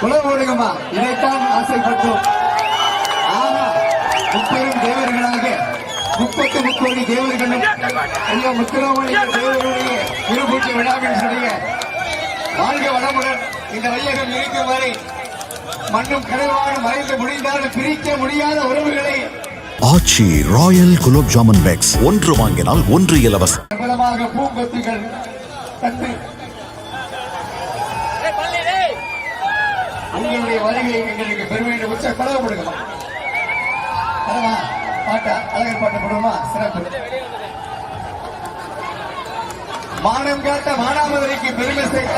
குலவோடுகமா இதைத்தான் ஆசைப்பட்டோம். ஆனா முப்பெரும் தேவர்களாக முப்பத்து முக்கோடி தேவர்களும் ஐயா முத்துராமணி தேவர்களுடைய திருப்பூச்சி விழாவில் சொல்லிய வாழ்க வளமுடன் இந்த வையகம் இருக்கும் வரை மண்ணும் கடவான மறைந்து முடிந்தாலும் பிரிக்க முடியாத உறவுகளை ஆச்சி ராயல் குலோப் ஜாமுன் பேக்ஸ் ஒன்று வாங்கினால் ஒன்று இலவசம். பிரபலமாக பூங்கொத்துகள் தந்து உங்களுடைய வருகை எங்களுக்கு பெருமை என்று உச்ச கொடுக்கலாம் கொடுக்கமா பாட்டா? அழகர் பாட்டு போடுமா சிறப்பு. மானம் காட்ட மானாமதுரைக்கு பெருமை சேர்த்த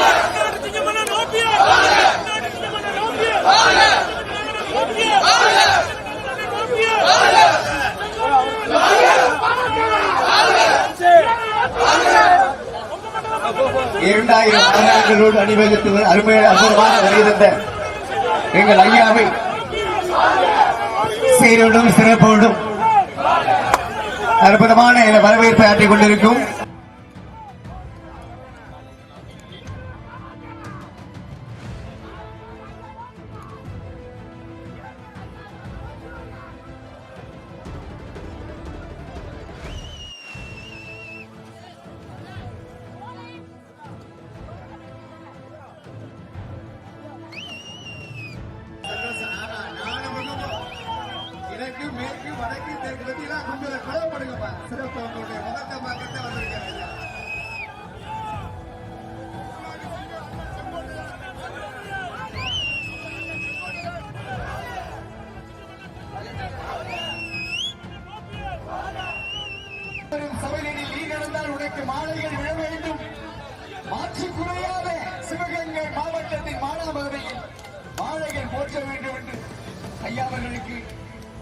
இரண்டாயிரம் மாணவர்களோடு அணிவகுத்து அருமையான அற்புதமான வருகை எங்கள் ஐயாவை சீரோடும் சிறப்போடும் அற்புதமான என வரவேற்பை ஆற்றிக் கொண்டிருக்கும் தெற்கு பத்தியெல்லாம் கும்பல கடவுப்படுங்கப்பா சிறப்பு உங்களுடைய சபையில் நீ நடந்தால் உனக்கு மாலைகள் விழ வேண்டும். மாற்றி குறையாத சிவகங்கை மாவட்டத்தின் மானாமதுரையில் மாலைகள் போற்ற வேண்டும் என்று ஐயாவர்களுக்கு